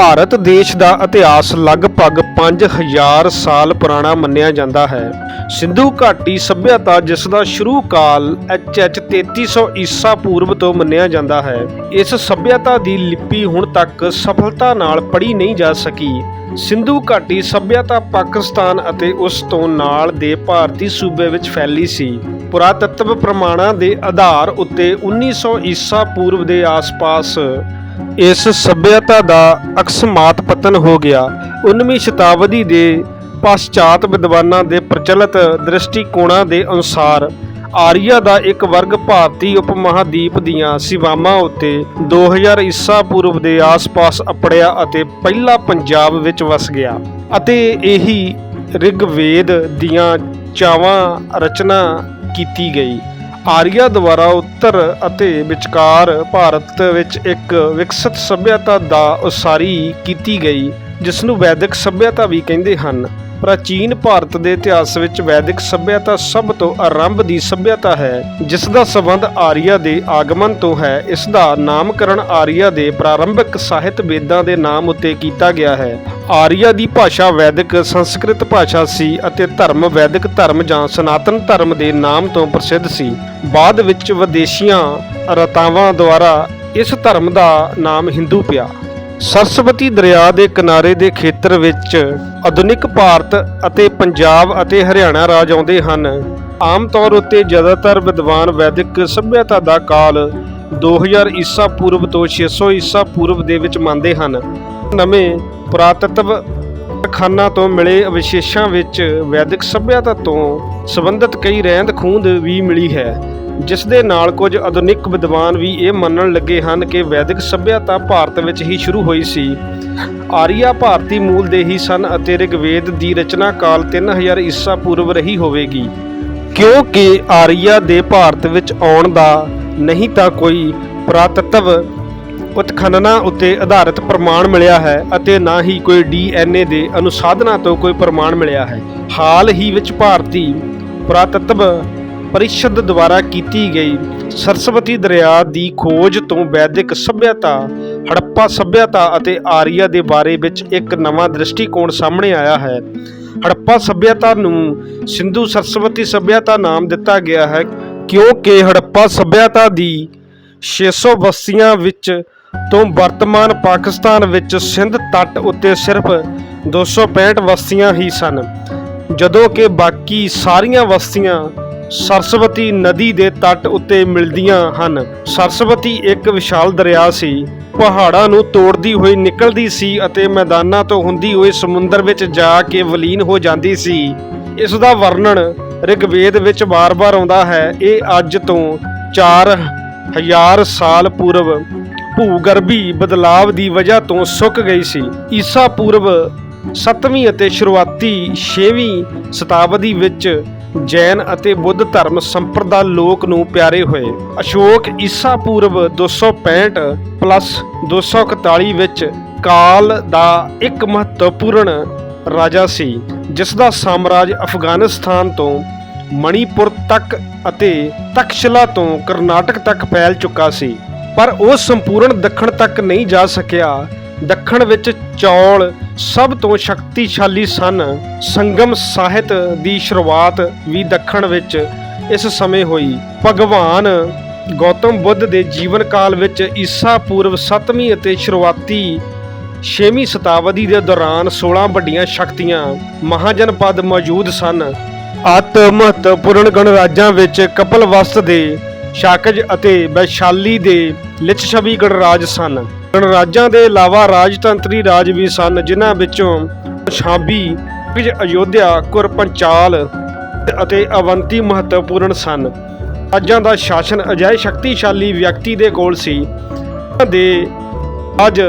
ਭਾਰਤ ਦੇਸ਼ ਦਾ ਇਤਿਹਾਸ ਲਗਭਗ 5000 ਸਾਲ ਪੁਰਾਣਾ ਮੰਨਿਆ ਜਾਂਦਾ ਹੈ। ਸਿੰਧੂ ਘਾਟੀ ਸਭਿਅਤਾ ਜਿਸ ਦਾ ਸ਼ੁਰੂ ਕਾਲ ਐਚਐਚ 3300 ਈਸਾ ਪੂਰਵ ਤੋਂ ਮੰਨਿਆ ਜਾਂਦਾ ਹੈ। ਇਸ ਸਭਿਅਤਾ ਦੀ ਲਿਪੀ ਹੁਣ ਤੱਕ ਸਫਲਤਾ ਨਾਲ ਪੜ੍ਹੀ ਨਹੀਂ ਜਾ ਸਕੀ। ਸਿੰਧੂ ਘਾਟੀ ਸਭਿਅਤਾ ਪਾਕਿਸਤਾਨ ਅਤੇ ਉਸ ਤੋਂ ਨਾਲ ਦੇ ਭਾਰਤੀ ਸੂਬੇ ਵਿੱਚ ਫੈਲੀ ਸੀ। ਪੁਰਾਤੱਤਵ ਪ੍ਰਮਾਣਾਂ ਦੇ ਆਧਾਰ ਉੱਤੇ 1900 ਈਸਾ ਪੂਰਵ ਦੇ ਆਸ-ਪਾਸ ਇਸ ਸਭਿਅਤਾ ਦਾ ਅਕਸਮਾਤ ਪਤਨ ਹੋ ਗਿਆ। 19ਵੀਂ ਸ਼ਤਾਬਦੀ ਦੇ ਪਛਾਤ ਵਿਦਵਾਨਾਂ ਦੇ ਪ੍ਰਚਲਿਤ ਦ੍ਰਿਸ਼ਟੀਕੋਣਾਂ ਦੇ ਅਨੁਸਾਰ ਆਰੀਆ ਦਾ ਇੱਕ ਵਰਗ ਭਾਰਤੀ ਉਪਮਹਾਦੀਪ ਦੀਆਂ ਸੀਮਾਵਾਂ ਉੱਤੇ 2000 ਈਸਾ ਪੂਰਵ ਦੇ ਆਸ-ਪਾਸ ਅਪੜਿਆ ਅਤੇ ਪਹਿਲਾ ਪੰਜਾਬ ਵਿੱਚ ਵਸ ਗਿਆ ਅਤੇ ਇਹੀ ਰਿਗਵੇਦ ਦੀਆਂ ਚਾਵਾਂ ਰਚਨਾ ਕੀਤੀ ਗਈ। ਆਰੀਆ ਦੁਆਰਾ ਉੱਤਰ ਅਤੇ ਵਿਚਕਾਰ ਭਾਰਤ ਵਿੱਚ ਇੱਕ ਵਿਕਸਿਤ ਸੱਭਿਅਤਾ ਦਾ ਉਸਾਰੀ ਕੀਤੀ ਗਈ ਜਿਸ ਨੂੰ ਵੈਦਿਕ ਸੱਭਿਅਤਾ ਵੀ ਕਹਿੰਦੇ ਹਨ। ਪ੍ਰਾਚੀਨ ਭਾਰਤ ਦੇ ਇਤਿਹਾਸ ਵਿੱਚ ਵੈਦਿਕ ਸੱਭਿਅਤਾ ਸਭ ਤੋਂ ਆਰੰਭ ਦੀ ਸੱਭਿਅਤਾ ਹੈ, ਜਿਸ ਦਾ ਸੰਬੰਧ ਆਰੀਆ ਦੇ ਆਗਮਨ ਤੋਂ ਹੈ। ਇਸ ਦਾ ਨਾਮਕਰਨ ਆਰੀਆ ਦੇ ਪ੍ਰਾਰੰਭਿਕ ਸਾਹਿਤ ਵੇਦਾਂ ਦੇ ਨਾਮ ਉੱਤੇ ਕੀਤਾ ਗਿਆ ਹੈ। ਆਰੀਆ ਦੀ ਭਾਸ਼ਾ ਵੈਦਿਕ, ਸੰਸਕ੍ਰਿਤ ਭਾਸ਼ਾ ਸੀ ਅਤੇ ਧਰਮ ਵੈਦਿਕ ਧਰਮ ਜਾਂ ਸਨਾਤਨ ਧਰਮ ਦੇ ਨਾਮ ਤੋਂ ਪ੍ਰਸਿੱਧ ਸੀ। ਬਾਅਦ ਵਿੱਚ ਵਿਦੇਸ਼ੀਆਂ ਰਤਾਵਾਂ ਦੁਆਰਾ ਇਸ ਧਰਮ ਦਾ ਨਾਮ ਹਿੰਦੂ ਪਿਆ। ਸਰਸਵਤੀ ਦਰਿਆ ਦੇ ਕਿਨਾਰੇ ਦੇ ਖੇਤਰ ਵਿੱਚ ਆਧੁਨਿਕ ਭਾਰਤ ਅਤੇ ਪੰਜਾਬ ਅਤੇ ਹਰਿਆਣਾ ਰਾਜ ਆਉਂਦੇ ਹਨ। ਆਮ ਤੌਰ ਉੱਤੇ ਜ਼ਿਆਦਾਤਰ ਵਿਦਵਾਨ ਵੈਦਿਕ ਸਭਿਅਤਾ ਦਾ ਕਾਲ 2000 ਈਸਾ ਪੂਰਵ ਤੋਂ 600 ਈਸਾ ਪੂਰਵ ਦੇ ਵਿੱਚ ਮੰਨਦੇ ਹਨ। ਨਵੇਂ ਪੁਰਾਤੱਤਵ ਖਾਨਾ ਤੋਂ ਮਿਲੇ ਅਵਸ਼ੇਸ਼ਾਂ ਵਿੱਚ ਵੈਦਿਕ ਸਭਿਅਤਾ ਤੋਂ ਸੰਬੰਧਿਤ ਕਈ ਰਹਿੰਦ ਖੂੰਦ ਵੀ ਮਿਲੀ ਹੈ, ਜਿਸ ਦੇ ਨਾਲ ਕੁਝ ਆਧੁਨਿਕ ਵਿਦਵਾਨ ਵੀ ਇਹ ਮੰਨਣ ਲੱਗੇ ਹਨ ਕਿ ਵੈਦਿਕ ਸਭਿਅਤਾ ਭਾਰਤ ਵਿੱਚ ਹੀ ਸ਼ੁਰੂ ਹੋਈ ਸੀ। ਆਰੀਆ ਭਾਰਤੀ ਮੂਲ ਦੇ ਹੀ ਸਨ ਅਤੇ ਰਿਗਵੇਦ ਦੀ ਰਚਨਾ ਕਾਲ 3000 ਈਸਾ ਪੂਰਵ ਰਹੀ ਹੋਵੇਗੀ। ਕਿਉਂਕਿ ਆਰੀਆ ਦੇ ਭਾਰਤ ਵਿੱਚ ਆਉਣ ਦਾ ਨਹੀਂ ਤਾਂ ਕੋਈ ਪੁਰਾਤੱਤਵ ਉਤਖਨਨਾਂ ਉੱਤੇ ਆਧਾਰਿਤ ਪ੍ਰਮਾਣ ਮਿਲਿਆ ਹੈ ਅਤੇ ਨਾ ਹੀ ਕੋਈ ਡੀਐਨਏ ਦੇ ਅਨੁਸਾਧਨਾਂ ਤੋਂ ਕੋਈ ਪ੍ਰਮਾਣ ਮਿਲਿਆ ਹੈ। ਹਾਲ ਹੀ ਵਿੱਚ ਭਾਰਤੀ ਪੁਰਾਤੱਤਵ ਪਰਿਸ਼ਦ ਦੁਆਰਾ ਕੀਤੀ ਗਈ ਸਰਸਵਤੀ ਦਰਿਆ ਦੀ ਖੋਜ ਤੋਂ ਵੈਦਿਕ ਸਭਿਅਤਾ, ਹੜੱਪਾ ਸਭਿਅਤਾ ਅਤੇ ਆਰੀਆ ਦੇ ਬਾਰੇ ਵਿੱਚ ਇੱਕ ਨਵਾਂ ਦ੍ਰਿਸ਼ਟੀਕੋਣ ਸਾਹਮਣੇ ਆਇਆ ਹੈ। ਹੜੱਪਾ ਸਭਿਅਤਾ ਨੂੰ ਸਿੰਧੂ ਸਰਸਵਤੀ ਸਭਿਅਤਾ ਨਾਮ ਦਿੱਤਾ ਗਿਆ ਹੈ ਕਿਉਂਕਿ ਹੜੱਪਾ ਸਭਿਅਤਾ ਦੀ 600 ਬਸਤੀਆਂ ਵਿੱਚ ਤੋਂ ਵਰਤਮਾਨ ਪਾਕਿਸਤਾਨ ਵਿੱਚ ਸਿੰਧ ਤੱਟ ਉੱਤੇ ਸਿਰਫ 265 ਬਸਤੀਆਂ ਹੀ ਸਨ। ਜਦੋਂ ਕਿ ਬਾਕੀ ਸਾਰੀਆਂ ਬਸਤੀਆਂ ਸਰਸਵਤੀ ਨਦੀ ਦੇ ਤੱਟ ਉੱਤੇ ਮਿਲਦੀਆਂ ਹਨ। ਸਰਸਵਤੀ ਇੱਕ ਵਿਸ਼ਾਲ ਦਰਿਆ ਸੀ। ਪਹਾੜਾਂ ਨੂੰ ਤੋੜਦੀ ਹੋਈ ਨਿਕਲਦੀ ਸੀ ਅਤੇ ਮੈਦਾਨਾਂ ਤੋਂ ਹੁੰਦੀ ਹੋਈ ਸਮੁੰਦਰ ਵਿੱਚ ਜਾ ਕੇ ਵਿਲੀਨ ਹੋ ਜਾਂਦੀ ਸੀ। ਇਸ ਦਾ ਵਰਣਨ ਰਿਗਵੇਦ ਵਿੱਚ ਵਾਰ-ਵਾਰ ਆਉਂਦਾ ਹੈ। ਇਹ ਅੱਜ ਤੋਂ ਹਜ਼ਾਰ ਸਾਲ ਪੂਰਵ ਭੂਗਰਭੀ ਬਦਲਾਵ ਦੀ ਵਜ੍ਹਾ ਤੋਂ ਸੁੱਕ ਗਈ ਸੀ। ਈਸਾ ਪੂਰਵ 7ਵੀਂ ਅਤੇ ਸ਼ੁਰੂਆਤੀ 6ਵੀਂ ਸ਼ਤਾਬਦੀ ਵਿੱਚ ਜੈਨ ਅਤੇ ਬੁੱਧ ਧਰਮ ਸੰਪਰਦਾ ਲੋਕ ਨੂੰ ਪਿਆਰੇ ਹੋਏ। ਅਸ਼ੋਕ ਈਸਾ ਪੂਰਵ 265 ਪਲੱਸ 241 ਵਿੱਚ ਕਾਲ ਦਾ ਇੱਕ ਮਹੱਤਵਪੂਰਨ ਰਾਜਾ ਸੀ ਜਿਸ ਦਾ ਸਾਮਰਾਜ ਅਫਗਾਨਿਸਤਾਨ ਤੋਂ ਮਣੀਪੁਰ ਤੱਕ ਅਤੇ ਤਕਸ਼ਲਾ ਤੋਂ ਕਰਨਾਟਕ ਤੱਕ ਫੈਲ ਚੁੱਕਾ ਸੀ। ਪਰ ਉਹ ਸੰਪੂਰਨ ਦੱਖਣ ਤੱਕ ਨਹੀਂ ਜਾ ਸਕਿਆ। ਦੱਖਣ ਵਿੱਚ ਚੌਲ ਸਭ ਤੋਂ ਸ਼ਕਤੀਸ਼ਾਲੀ ਸਨ। ਸੰਗਮ ਸਾਹਿਤ ਦੀ ਸ਼ੁਰੂਆਤ ਵੀ ਦੱਖਣ ਵਿੱਚ ਇਸ ਸਮੇਂ ਹੋਈ। ਭਗਵਾਨ ਗੌਤਮ ਬੁੱਧ ਦੇ ਜੀਵਨ ਕਾਲ ਵਿੱਚ ਈਸਾ ਪੂਰਵ 7ਵੀਂ ਅਤੇ ਸ਼ੁਰੂਆਤੀ 6ਵੀਂ ਸ਼ਤਾਬਦੀ ਦੇ ਦੌਰਾਨ 16 ਵੱਡੀਆਂ ਸ਼ਕਤੀਆਂ ਮਹਾਜਨਪਦ ਮੌਜੂਦ ਸਨ। ਅਤ ਮਹੱਤਵਪੂਰਨ ਗਣਰਾਜਾਂ ਵਿੱਚ ਕਪਲਵਸਤ ਦੇ ਸ਼ਾਕਜ ਅਤੇ ਵੈਸ਼ਾਲੀ ਦੇ ਲਿच्छਵੀ ਗਣਰਾਜ ਸਨ। ਗਣਰਾਜਾਂ ਦੇ ਇਲਾਵਾ ਰਾਜਤੰਤਰੀ ਰਾਜ ਵੀ ਸਨ, ਜਿਨ੍ਹਾਂ ਵਿੱਚੋਂ ਸ਼ਾਬੀ ਵਿਜ ਅਯੋਧਿਆ ਕੁਰਪੰਚਾਲ ਅਤੇ ਅਵੰਤੀ ਮਹੱਤਵਪੂਰਨ ਸਨ। ਰਾਜਾਂ ਦਾ ਸ਼ਾਸਨ ਅਜਿਹੇ ਸ਼ਕਤੀਸ਼ਾਲੀ ਵਿਅਕਤੀ ਦੇ ਕੋਲ ਸੀ ਉਹਨਾਂ ਦੇ ਅੱਜ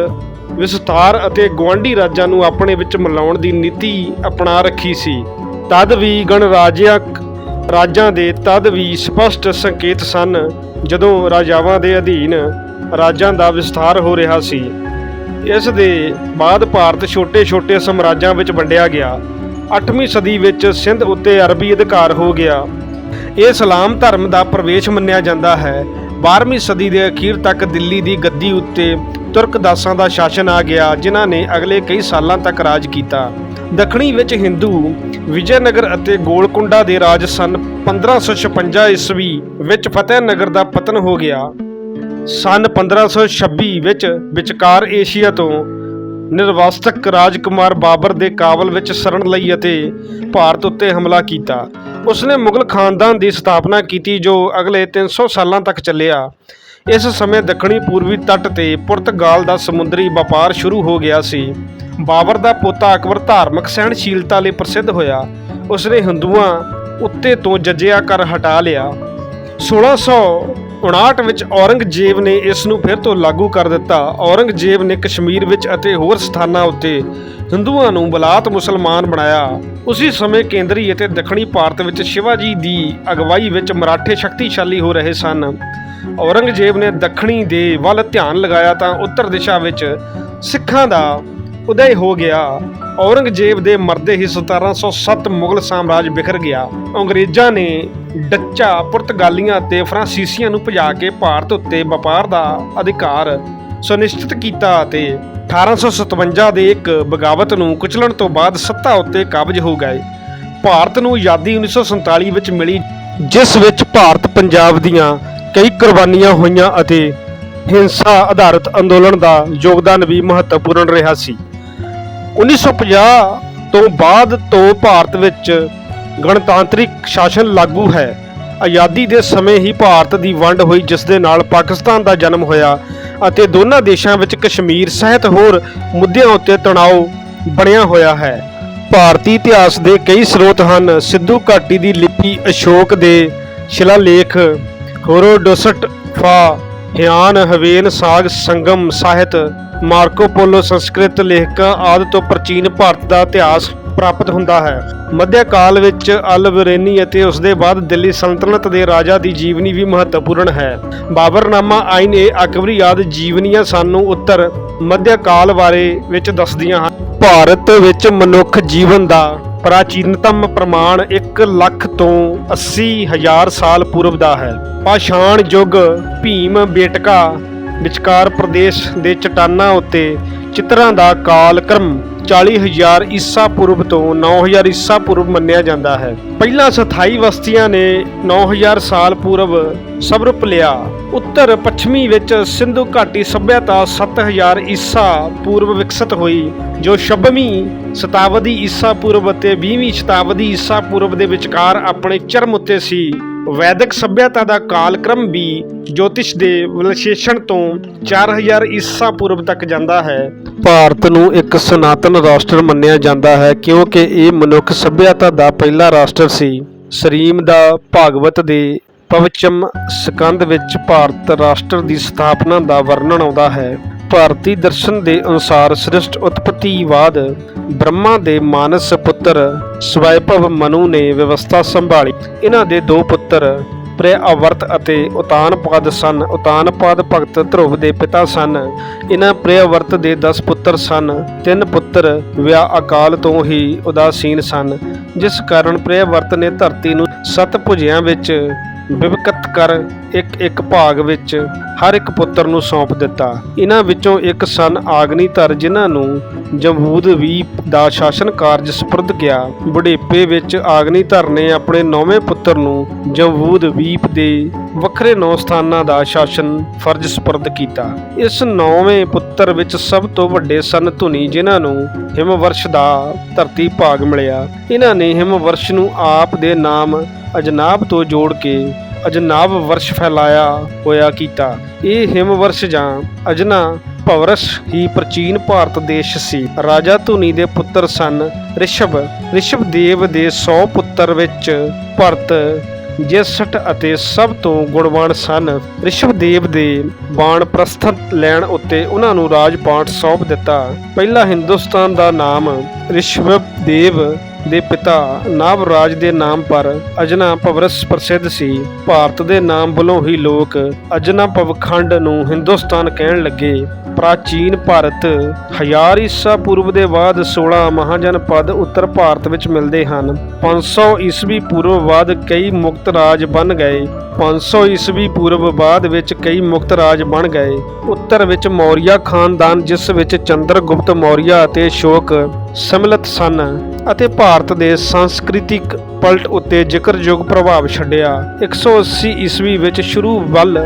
ਵਿਸਤਾਰ ਅਤੇ ਗਵਾਂਢੀ ਰਾਜਾਂ ਨੂੰ ਆਪਣੇ ਵਿੱਚ ਮਿਲਾਉਣ ਦੀ ਨੀਤੀ ਅਪਣਾ ਰੱਖੀ ਸੀ। ਤਦ ਵੀ ਗਣਰਾਜਿਆਂ ਰਾਜਾਂ ਦੇ ਤਦ ਵੀ ਸਪਸ਼ਟ ਸੰਕੇਤ ਸਨ, ਜਦੋਂ ਰਾਜਾਵਾਂ ਦੇ ਅਧੀਨ ਰਾਜਾਂ ਦਾ ਵਿਸਥਾਰ ਹੋ ਰਿਹਾ ਸੀ। ਇਸ ਦੇ ਬਾਅਦ ਭਾਰਤ ਛੋਟੇ-ਛੋਟੇ ਸਮਰਾਜਾਂ ਵਿੱਚ ਵੰਡਿਆ ਗਿਆ। 8ਵੀਂ ਸਦੀ ਵਿੱਚ ਸਿੰਧ ਉੱਤੇ ਅਰਬੀ ਅਧਿਕਾਰ ਹੋ ਗਿਆ। ਇਹ ਇਸਲਾਮ ਧਰਮ ਦਾ ਪ੍ਰਵੇਸ਼ ਮੰਨਿਆ ਜਾਂਦਾ ਹੈ। 12ਵੀਂ ਸਦੀ ਦੇ ਅਖੀਰ ਤੱਕ ਦਿੱਲੀ ਦੀ ਗੱਦੀ ਉੱਤੇ ਤੁਰਕ ਦਾਸਾਂ ਦਾ ਸ਼ਾਸਨ ਆ ਗਿਆ, ਜਿਨ੍ਹਾਂ ਨੇ ਅਗਲੇ ਕਈ ਸਾਲਾਂ ਤੱਕ ਰਾਜ ਕੀਤਾ। ਦੱਖਣੀ ਵਿੱਚ ਹਿੰਦੂ ਵਿਜੈਨਗਰ ਅਤੇ ਗੋਲਕੁੰਡਾ ਦੇ ਰਾਜ ਸਨ। 1556 ਈਸਵੀ ਵਿੱਚ ਫਤਿਹਨਗਰ ਦਾ ਪਤਨ ਹੋ ਗਿਆ। ਸਨ 1526 ਵਿੱਚ ਵਿਚਕਾਰ ਏਸ਼ੀਆ ਤੋਂ ਨਿਰਵਾਸਤਕ ਰਾਜਕੁਮਾਰ ਬਾਬਰ ਦੇ ਕਾਬਲ ਵਿੱਚ ਸਰਨ ਲਈ ਅਤੇ ਭਾਰਤ ਉੱਤੇ ਹਮਲਾ ਕੀਤਾ। ਉਸਨੇ ਮੁਗਲ ਖਾਨਦਾਨ ਦੀ ਸਥਾਪਨਾ ਕੀਤੀ ਜੋ ਅਗਲੇ 300 ਸਾਲਾਂ ਤੱਕ ਚੱਲਿਆ। ਇਸ ਸਮੇਂ ਦੱਖਣੀ ਪੂਰਬੀ ਤੱਟ ਤੇ ਪੁਰਤਗਾਲ ਦਾ ਸਮੁੰਦਰੀ ਵਪਾਰ ਸ਼ੁਰੂ ਹੋ ਗਿਆ ਸੀ। ਬਾਬਰ ਦਾ ਪੋਤਾ ਅਕਬਰ ਧਾਰਮਿਕ ਸਹਿਣਸ਼ੀਲਤਾ ਲਈ ਪ੍ਰਸਿੱਧ ਹੋਇਆ। ਉਸਨੇ ਹਿੰਦੂਆਂ ਉੱਤੇ ਤੋਂ ਜੱਜਿਆ ਕਰ ਹਟਾ ਲਿਆ। 1659 ਵਿੱਚ ਔਰੰਗਜ਼ੇਬ ਨੇ ਇਸ ਨੂੰ ਫਿਰ ਤੋਂ ਲਾਗੂ ਕਰ ਦਿੱਤਾ। ਔਰੰਗਜ਼ੇਬ ਨੇ ਕਸ਼ਮੀਰ ਵਿੱਚ ਅਤੇ ਹੋਰ ਸਥਾਨਾਂ ਉੱਤੇ ਹਿੰਦੂਆਂ ਨੂੰ ਬਲਾਤ ਮੁਸਲਮਾਨ ਬਣਾਇਆ। ਉਸੇ ਸਮੇਂ ਕੇਂਦਰੀ ਅਤੇ ਦੱਖਣੀ ਭਾਰਤ ਵਿੱਚ ਸ਼ਿਵਾਜੀ ਦੀ ਅਗਵਾਈ ਵਿੱਚ ਮਰਾਠੇ ਸ਼ਕਤੀਸ਼ਾਲੀ ਹੋ ਰਹੇ ਸਨ। ਔਰੰਗਜ਼ੇਬ ਨੇ ਦੱਖਣੀ ਦੇ ਵੱਲ ਧਿਆਨ ਲਗਾਇਆ ਤਾਂ ਉੱਤਰ ਦਿਸ਼ਾ ਵਿੱਚ ਸਿੱਖਾਂ ਦਾ ਉਦੈ ਹੋ ਗਿਆ। ਔਰੰਗਜ਼ੇਬ ਦੇ ਮਰਦੇ ਹੀ 1707 ਮੁਗਲ ਸਾਮਰਾਜ ਬਿਖਰ ਗਿਆ। ਅੰਗਰੇਜ਼ਾਂ ਨੇ ਡੱਚਾ ਪੁਰਤਗਾਲੀਆਂ ਅਤੇ ਫਰਾਂਸੀਸੀਆਂ ਨੂੰ ਭਜਾ ਕੇ ਭਾਰਤ ਉੱਤੇ ਵਪਾਰ ਦਾ ਅਧਿਕਾਰ ਸੁਨਿਸ਼ਚਿਤ ਕੀਤਾ ਅਤੇ 1857 ਦੇ ਇੱਕ ਬਗਾਵਤ ਨੂੰ ਕੁਚਲਣ ਤੋਂ ਬਾਅਦ ਸੱਤਾ ਉੱਤੇ ਕਾਬਜ ਹੋ ਗਏ। ਭਾਰਤ ਨੂੰ ਆਜ਼ਾਦੀ 1947 ਵਿੱਚ ਮਿਲੀ, ਜਿਸ ਵਿੱਚ ਭਾਰਤ ਪੰਜਾਬ ਦੀਆਂ ਕਈ ਕੁਰਬਾਨੀਆਂ ਹੋਈਆਂ ਅਤੇ ਹਿੰਸਾ ਆਧਾਰਿਤ ਅੰਦੋਲਨ ਦਾ ਯੋਗਦਾਨ ਵੀ ਮਹੱਤਵਪੂਰਨ ਰਿਹਾ ਸੀ। 1950 ਤੋਂ ਬਾਅਦ ਤੋਂ ਭਾਰਤ ਵਿੱਚ ਗਣਤਾਂਤਰਿਕ ਸ਼ਾਸਨ ਲਾਗੂ ਹੈ। ਆਜ਼ਾਦੀ ਦੇ ਸਮੇਂ ਹੀ ਭਾਰਤ ਦੀ ਵੰਡ ਹੋਈ, ਜਿਸ ਦੇ ਨਾਲ ਪਾਕਿਸਤਾਨ ਦਾ ਜਨਮ ਹੋਇਆ ਅਤੇ ਦੋਨਾਂ ਦੇਸ਼ਾਂ ਵਿੱਚ ਕਸ਼ਮੀਰ ਸਹਿਤ ਹੋਰ ਮੁੱਦਿਆਂ ਉੱਤੇ ਤਣਾਅ ਬਣਿਆ ਹੋਇਆ ਹੈ। ਭਾਰਤੀ ਇਤਿਹਾਸ ਦੇ ਕਈ ਸਰੋਤ ਹਨ। ਸਿੱਧੂ ਘਾਟੀ ਦੀ ਲਿਪੀ ਅਸ਼ੋਕ ਦੇ ਸ਼ਿਲਾਲੇਖ, ਹੋਰੋਡੋਸਟ ਫਾ ਹਿਆਨ ਹਵੇਨ ਸਾਗ ਸੰਗਮ ਸਾਹਿਤ ਮਾਰਕੋ ਪੋਲੋ ਸੰਸਕ੍ਰਿਤ ਲੇਖਕਾਂ ਆਦਿ ਤੋਂ ਪ੍ਰਾਚੀਨ ਭਾਰਤ ਦਾ ਇਤਿਹਾਸ ਪ੍ਰਾਪਤ ਹੁੰਦਾ ਹੈ। ਮੱਧਿਆ ਕਾਲ ਵਿੱਚ ਅਲਬਰੇਨੀ ਅਤੇ ਉਸ ਦੇ ਬਾਅਦ ਦਿੱਲੀ ਸਲਤਨਤ ਦੇ ਰਾਜਾ ਦੀ ਜੀਵਨੀ ਵੀ ਮਹੱਤਵਪੂਰਨ ਹੈ। ਬਾਬਰਨਾਮਾ ਆਇਨ ਇਹ ਅਕਬਰੀ ਆਦਿ ਜੀਵਨੀਆਂ ਸਾਨੂੰ ਉੱਤਰ ਮੱਧਿਆ ਕਾਲ ਬਾਰੇ ਵਿੱਚ ਦੱਸਦੀਆਂ ਹਨ। ਭਾਰਤ ਵਿੱਚ ਮਨੁੱਖ ਜੀਵਨ ਦਾ ਪ੍ਰਾਚੀਨਤਮ ਪ੍ਰਮਾਣ 1 ਲੱਖ ਤੋਂ 80 ਹਜ਼ਾਰ ਸਾਲ ਪੂਰਬ ਦਾ ਹੈ। ਪਾਸ਼ਾਣ ਯੁੱਗ ਭੀਮ, ਬੇਟਕਾ ਵਿਚਕਾਰ ਪ੍ਰਦੇਸ਼ ਦੇ ਚਟਾਨਾਂ ਉੱਤੇ ਚਿੱਤਰਾਂ ਦਾ ਕਾਲ ਕ੍ਰਮ 40000 ਈਸਾ ਪੂਰਬ ਤੋਂ 9000 ਈਸਾ ਪੂਰਵ ਮੰਨਿਆ ਜਾਂਦਾ ਹੈ। ਪਹਿਲਾਂ ਸਥਾਈ ਵਸਤੀਆਂ ਨੇ 9000 ਸਾਲ ਪੂਰਬ ਸਬਰਪ ਲਿਆ। ਉੱਤਰ ਪੱਛਮੀ ਵਿੱਚ ਸਿੰਧੂ ਘਾਟੀ ਸਭਿਅਤਾ 7000 ਈਸਾ ਪੂਰਬ ਵਿਕਸਿਤ ਹੋਈ, ਜੋ 26ਵੀਂ ਸ਼ਤਾਬਦੀ ਈਸਾ ਪੂਰਵ ਅਤੇ 20ਵੀਂ ਸ਼ਤਾਬਦੀ ਈਸਾ ਪੂਰਵ ਦੇ ਵਿਚਕਾਰ ਆਪਣੇ ਚਰਮ ਉੱਤੇ ਸੀ। ਵੈਦਿਕ ਸਭਿਅਤਾ ਦਾ ਕਾਲਕ੍ਰਮ ਵੀ ਜੋਤਿਸ਼ ਦੇ ਵਿਸ਼ੇਸ਼ਣ ਤੋਂ 4000 ਈਸਾ ਪੂਰਬ ਤੱਕ ਜਾਂਦਾ ਹੈ। ਭਾਰਤ ਨੂੰ ਇੱਕ ਸਨਾਤਨ ਰਾਸ਼ਟਰ ਮੰਨਿਆ ਜਾਂਦਾ ਹੈ ਕਿਉਂਕਿ ਇਹ ਮਨੁੱਖ ਸਭਿਅਤਾ ਦਾ ਪਹਿਲਾ ਰਾਸ਼ਟਰ ਸੀ। ਸਰੀਮ ਦਾ ਭਾਗਵਤ ਦੇ ਪਵਚਮ ਸਕੰਦ ਵਿੱਚ ਭਾਰਤ ਰਾਸ਼ਟਰ ਦੀ ਸਥਾਪਨਾ ਦਾ ਵਰਣਨ ਆਉਂਦਾ ਹੈ। ਭਾਰਤੀ ਦਰਸ਼ਨ ਦੇ ਅਨੁਸਾਰ ਸ੍ਰਿਸ਼ਟ ਉਤਪਤੀਵਾਦ ਬ੍ਰਹਮਾ ਦੇ ਮਾਨਸ ਪੁੱਤਰ ਸਵੈਭਵ ਮਨੂ ਨੇ ਵਿਵਸਥਾ ਸੰਭਾਲੀ। ਇਹਨਾਂ ਦੇ ਦੋ ਪੁੱਤਰ ਪ੍ਰਿਆਵਰਤ ਅਤੇ ਉਤਾਨਪਾਦ ਸਨ। ਉਤਾਨਪਾਦ ਭਗਤ ਧਰੁਵ ਦੇ ਪਿਤਾ ਸਨ। ਇਹਨਾਂ ਪ੍ਰਿਆਵਰਤ ਦੇ 10 ਪੁੱਤਰ ਸਨ। ਤਿੰਨ ਪੁੱਤਰ ਵਿਆਹ ਅਕਾਲ ਤੋਂ ਹੀ ਉਦਾਸੀਨ ਸਨ। ਜਿਸ ਕਾਰਨ ਪ੍ਰਿਆਵਰਤ ਨੇ ਧਰਤੀ ਨੂੰ ਸੱਤ ਭੁਜਿਆਂ ਵਿੱਚ ਵਿਵਕਤ ਕਰ ਇੱਕ ਇੱਕ ਭਾਗ ਵਿੱਚ ਹਰ ਇੱਕ ਪੁੱਤਰ ਨੂੰ ਸੌਂਪ ਦਿੱਤਾ। ਇਹਨਾਂ ਵਿੱਚੋਂ ਇੱਕ ਸਨ ਆਗਨੀ ਧਰ ਜਿਨ੍ਹਾਂ ਨੂੰ ਜੰਬੂਦ ਵੀਪ ਦਾ ਸ਼ਾਸਨ ਕਾਰਜ ਸਪੁਰਦ ਗਿਆ। ਬੁਢੇਪੇ ਵਿੱਚ ਆਗਨੀਧਰ ਨੇ ਆਪਣੇ ਨੌਵੇਂ ਪੁੱਤਰ ਨੂੰ ਜੰਬੂਦ ਵੀਪ ਦੇ ਵੱਖਰੇ ਨੌ ਸਥਾਨਾਂ ਦਾ ਸ਼ਾਸਨ ਫਰਜ਼ ਸਪੁਰਦ ਕੀਤਾ। ਇਸ ਨੌਵੇਂ ਪੁੱਤਰ ਵਿੱਚ ਸਭ ਤੋਂ ਵੱਡੇ ਸਨ ਧੁਨੀ ਜਿਨ੍ਹਾਂ ਨੂੰ ਹਿਮਵਰਸ਼ ਦਾ ਧਰਤੀ ਭਾਗ ਮਿਲਿਆ। ਇਹਨਾਂ ਨੇ ਹਿਮਵਰਸ਼ ਨੂੰ ਆਪ ਦੇ ਨਾਮ ਅਜਨਾਬ ਤੋਂ ਜੋੜ ਕੇ ਅਜਨਾਬ ਵਰਸ਼ ਫੈਲਾਇਆ ਹੋਇਆ ਕੀਤਾ। ਇਹ ਹਿਮਵਰਸ਼ ਜਾਂ ਅਜਨਾ ਭਵਰਸ਼ ਹੀ ਪ੍ਰਾਚੀਨ ਭਾਰਤ ਦੇਸ਼ ਸੀ। ਰਾਜਾ ਧੁਨੀ ਦੇ ਪੁੱਤਰ ਸਨ ਰਿਸ਼ਭ। ਰਿਸ਼ਭ ਦੇਵ ਦੇ 100 ਪੁੱਤਰ ਵਿੱਚ ਭਰਤ ਜੇਸਟ ਅਤੇ ਸਭ ਤੋਂ ਗੁਣਵਾਨ ਸਨ। ਰਿਸ਼ਵਦੇਵ ਦੇ ਬਾਣ ਪ੍ਰਸਥਤ ਲੈਣ ਉੱਤੇ ਉਹਨਾਂ ਨੂੰ ਰਾਜਪਾਟ ਸੌਂਪ ਦਿੱਤਾ। ਪਹਿਲਾ ਹਿੰਦੁਸਤਾਨ ਦਾ ਨਾਮ ਰਿਸ਼ਵਦੇਵ ਦੇ ਪਿਤਾ ਨਾਵਰਾਜ ਦੇ ਨਾਮ ਪਰ ਅਜਨਾ ਪਵਰਸ ਪ੍ਰਸਿੱਧ ਸੀ। ਭਾਰਤ ਦੇ ਨਾਮ ਵੱਲੋਂ ਹੀ ਲੋਕ ਅਜਨਾ ਪਵਖੰਡ ਨੂੰ ਹਿੰਦੁਸਤਾਨ ਕਹਿਣ ਲੱਗੇ। ਪ੍ਰਾਚੀਨ ਭਾਰਤ ਹਜ਼ਾਰ ਈਸਾ ਪੂਰਬ ਦੇ ਬਾਅਦ 16 ਮਹਾਜਨਪਦ ਉੱਤਰ ਭਾਰਤ ਵਿੱਚ ਮਿਲਦੇ ਹਨ। 500 ਈਸਵੀ ਪੂਰਬ ਬਾਅਦ ਕਈ ਮੁਕਤ ਰਾਜ ਬਣ ਗਏ। 500 ਈਸਵੀ ਪੂਰਬ ਬਾਅਦ ਵਿੱਚ ਕਈ ਮੁਕਤ ਰਾਜ ਬਣ ਗਏ। ਉੱਤਰ ਵਿੱਚ ਮੌਰੀਆ ਖਾਨਦਾਨ, ਜਿਸ ਵਿੱਚ ਚੰਦਰਗੁਪਤ ਮੌਰੀਆ ਅਤੇ ਅਸ਼ੋਕ ਸਮਿਲਿਤ ਸਨ। ਅਤੇ ਭਾਰਤ ਦੇ ਸੰਸਕ੍ਰਿਤਿਕ ਪਲਟ ਉੱਤੇ ਜ਼ਿਕਰਯੋਗ ਪ੍ਰਭਾਵ ਛੱਡਿਆ। 180 ਈਸਵੀ ਵਿੱਚ ਸ਼ੁਰੂ ਵੱਲ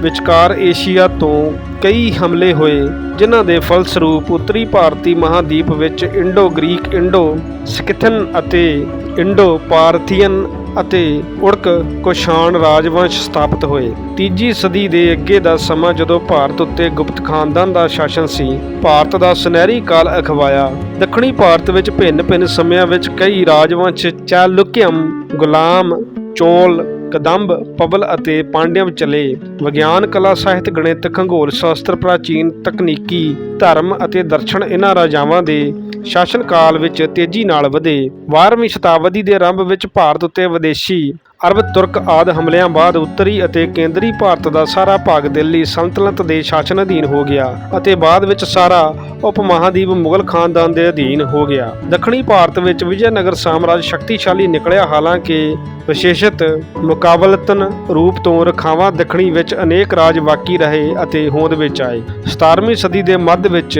ਵਿਚਕਾਰ ਏਸ਼ੀਆ ਤੋਂ ਕਈ ਹਮਲੇ ਹੋਏ, ਜਿਨ੍ਹਾਂ ਦੇ ਫਲਸਰੂਪ ਉੱਤਰੀ ਭਾਰਤੀ ਮਹਾਦੀਪ ਵਿੱਚ ਇੰਡੋ ਗ੍ਰੀਕ ਇੰਡੋ ਸਕਿਥਨ ਅਤੇ ਇੰਡੋ ਪਾਰਥੀਅਨ ਅਤੇ ਉੜਕ ਕੋਸ਼ਾਨ ਰਾਜਵੰਸ਼ ਸਥਾਪਿਤ ਹੋਏ। ਤੀਜੀ ਸਦੀ ਦੇ ਅੱਗੇ ਦਾ ਸਮਾਂ ਜਦੋਂ ਭਾਰਤ ਉੱਤੇ ਗੁਪਤ ਖਾਨਦਾਨ ਦਾ ਸ਼ਾਸਨ ਸੀ, ਭਾਰਤ ਦਾ ਸੁਨਹਿਰੀ ਕਾਲ ਅਖਵਾਇਆ। ਦੱਖਣੀ ਭਾਰਤ ਵਿੱਚ ਭਿੰਨ-ਭਿੰਨ ਸਮਿਆਂ ਵਿੱਚ ਕਈ ਰਾਜਵੰਸ਼ ਚਾਲੁਕਿਅਮ, ਗੁਲਾਮ, ਚੋਲ, ਕਦੰਬ, ਪਬਲ ਅਤੇ ਪਾਂਡਿਅਮ ਚਲੇ। ਵਿਗਿਆਨ, ਕਲਾ, ਸਾਹਿਤ, ਗਣਿਤ, ਖਗੋਲ, ਸ਼ਾਸਤਰ, ਪ੍ਰਾਚੀਨ, ਤਕਨੀਕੀ, ਧਰਮ ਅਤੇ ਦਰਸ਼ਨ ਇਹਨਾਂ ਰਾਜਾਵਾਂ ਦੇ ਸ਼ਾਸਨ ਕਾਲ ਵਿੱਚ ਤੇਜ਼ੀ ਨਾਲ ਵਧੇ। 12ਵੀਂ ਸ਼ਤਾਬਦੀ ਦੇ ਆਰੰਭ ਵਿੱਚ ਭਾਰਤ ਉੱਤੇ ਵਿਦੇਸ਼ੀ, ਅਰਬ, ਤੁਰਕ ਆਦ ਹਮਲਿਆਂ ਬਾਅਦ ਉੱਤਰੀ ਅਤੇ ਕੇਂਦਰੀ ਭਾਰਤ ਦਾ ਸਾਰਾ ਭਾਗ ਦਿੱਲੀ ਸੰਤਲਤ ਦੇ ਸ਼ਾਸਨ ਅਧੀਨ ਹੋ ਗਿਆ ਅਤੇ ਬਾਅਦ ਵਿੱਚ ਸਾਰਾ ਉਪ ਮੁਗਲ ਖਾਨਦਾਨ ਦੇ ਅਧੀਨ ਹੋ ਗਿਆ। ਦੱਖਣੀ ਭਾਰਤ ਵਿੱਚ ਵਿਜੈਨਗਰ ਸਾਮਰਾਜ ਸ਼ਕਤੀਸ਼ਾਲੀ ਨਿਕਲਿਆ, ਹਾਲਾਂਕਿ ਵਿਸ਼ੇਸ਼ਤ ਮੁਕਾਬਲਤਨ ਰੂਪ ਤੋਂ ਰਖਾਵਾਂ ਦੱਖਣੀ ਵਿੱਚ ਅਨੇਕ ਰਾਜ ਬਾਕੀ ਰਹੇ ਅਤੇ ਹੋਂਦ ਵਿੱਚ ਆਏ। 17ਵੀਂ ਸਦੀ ਦੇ ਮੱਧ ਵਿੱਚ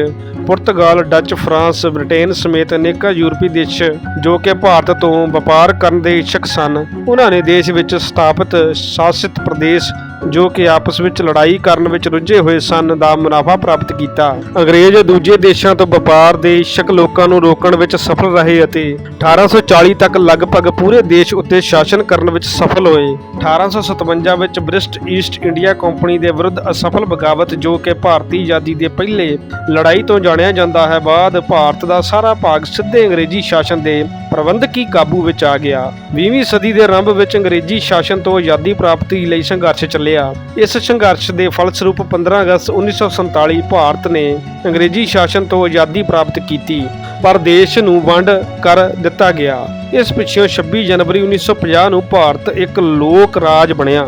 ਪੁਰਤਗਾਲ, ਡੱਚ, ਫਰਾਂਸ, ਬ੍ਰਿਟੇਨ ਸਮੇਤ ਅਨੇਕਾਂ ਯੂਰਪੀ ਦੇਸ਼ ਜੋ ਕਿ ਭਾਰਤ ਤੋਂ ਵਪਾਰ ਕਰਨ ਦੇ ਇੱਛਕ ਸਨ, ਉਹਨਾਂ ਨੇ ਦੇਸ਼ ਵਿੱਚ ਸਥਾਪਿਤ ਸ਼ਾਸਿਤ ਪ੍ਰਦੇਸ਼ ਜੋ ਕਿ ਆਪਸ ਵਿੱਚ ਲੜਾਈ ਕਰਨ ਵਿੱਚ ਰੁੱਝੇ ਹੋਏ ਸਨ ਦਾ ਮੁਨਾਫਾ ਪ੍ਰਾਪਤ ਕੀਤਾ। ਅੰਗਰੇਜ਼ ਦੂਜੇ ਦੇਸ਼ਾਂ ਤੋਂ ਵਪਾਰ ਦੇ ਸ਼ਕ ਲੋਕਾਂ ਨੂੰ ਰੋਕਣ ਵਿੱਚ ਸਫਲ ਰਹੇ ਅਤੇ 1840 ਤੱਕ ਲਗਭਗ ਪੂਰੇ ਦੇਸ਼ ਉੱਤੇ ਸ਼ਾਸਨ ਕਰਨ ਵਿੱਚ ਸਫਲ ਹੋਏ। 1857 ਵਿੱਚ ਬ੍ਰਿਸਟ ਈਸਟ ਇੰਡੀਆ ਕੰਪਨੀ ਦੇ ਵਿਰੁੱਧ ਅਸਫਲ ਬਗਾਵਤ ਜੋ ਕਿ ਭਾਰਤੀ ਆਜ਼ਾਦੀ ਦੇ ਪਹਿਲੇ ਲੜਾਈ ਤੋਂ ਜਾਣਿਆ ਜਾਂਦਾ ਹੈ, ਬਾਅਦ ਭਾਰਤ ਦਾ ਸਾਰਾ ਭਾਗ ਸਿੱਧੇ ਅੰਗਰੇਜ਼ੀ ਸ਼ਾਸਨ ਦੇ ਪ੍ਰਬੰਧਕੀ ਕਾਬੂ ਵਿੱਚ ਆ ਗਿਆ। 20ਵੀਂ ਸਦੀ ਦੇ ਆਰੰਭ ਵਿੱਚ ਅੰਗਰੇਜ਼ੀ ਸ਼ਾਸਨ ਤੋਂ ਆਜ਼ਾਦੀ ਪ੍ਰਾਪਤੀ ਲਈ ਸੰਘਰਸ਼ ਚੱਲਿਆ ਇਸ ਸੰਘਰਸ਼ ਦੇ ਫਲਸਰੂਪ 15 ਅਗਸਤ 1947 ਭਾਰਤ ਨੇ ਅੰਗਰੇਜ਼ੀ ਸ਼ਾਸਨ ਤੋਂ ਆਜ਼ਾਦੀ ਪ੍ਰਾਪਤ ਕੀਤੀ, ਪਰ ਦੇਸ਼ ਨੂੰ ਵੰਡ ਕਰ ਦਿੱਤਾ ਗਿਆ। ਇਸ ਪਿੱਛੋਂ 26 ਜਨਵਰੀ 1950 ਨੂੰ ਭਾਰਤ ਇੱਕ ਲੋਕ ਰਾਜ ਬਣਿਆ।